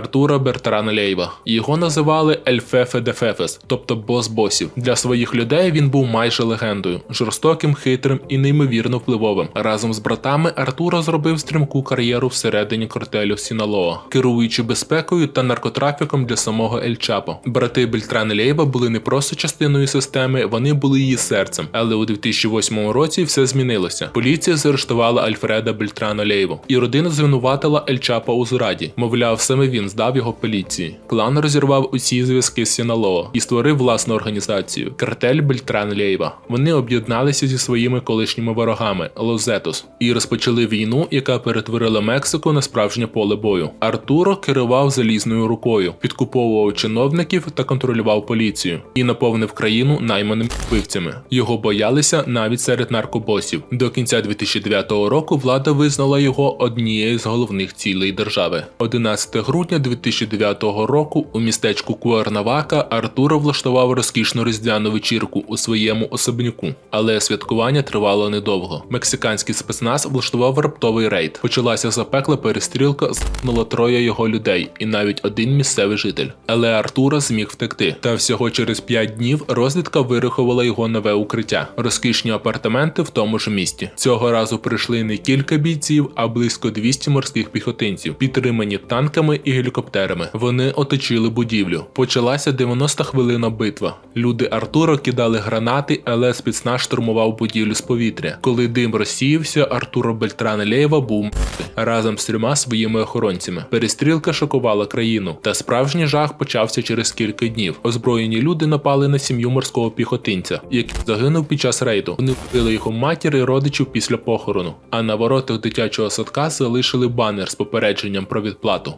Артура Бертрана Лейва. Його називали Ельфефе де Фефес, тобто бос босів. Для своїх людей він був майже легендою, жорстоким, хитрим і неймовірно впливовим. Разом з братами Артура зробив стрімку кар'єру всередині картелю Сіналоа, керуючи безпекою та наркотрафіком для самого Ель Чапо. Брати Бельтран Лейва були не просто частиною системи, вони були її серцем. Але у 2008 році все змінилося. Поліція заарештувала Альфреда Бельтрана Лейву, і родина звинуватила Ель Чапо у зраді. Мовляв, саме він здав його поліції. Клан розірвав усі зв'язки з Сіналоа і створив власну організацію картель Бельтран Лейва. Вони об'єдналися зі своїми колишніми ворогами Лозетос і розпочали війну, яка перетворила Мексико на справжнє поле бою. Артуро керував залізною рукою, підкуповував чиновників та контролював поліцію і наповнив країну найманими вбивцями. Його боялися навіть серед наркобосів. До кінця 2009 року влада визнала його однією з головних цілей держави. 11 грудня 2009 року у містечку Куарнавака Артуро влаштував розкішну різдвяну вечірку у своєму особняку, але святкування тривало недовго. Мексиканський спецназ влаштував раптовий рейд. Почалася запекла перестрілка, згинуло троє його людей, і навіть один місцевий житель. Але Артура зміг втекти. Та всього через 5 днів розвідка вирахувала його нове укриття, розкішні апартаменти в тому ж місті. Цього разу прийшли не кілька бійців, а близько 200 морських піхотинців, підтримані танками і гелікоптерами. Вони оточили будівлю. Почалася 90 хвилина битва. Люди Артура кидали гранати, але спецназ штурмував будівлю з повітря. Коли дим розсіявся, Артуро Бельтран Лєєва був разом з трьома своїми охоронцями. Перестрілка шокувала країну, та справжній жах почався через кілька днів. Озброєні люди напали на сім'ю морського піхотинця, який загинув під час рейду. Вони вбили його матір і родичів після похорону. А на воротах дитячого садка залишили банер з попередженням про відплату.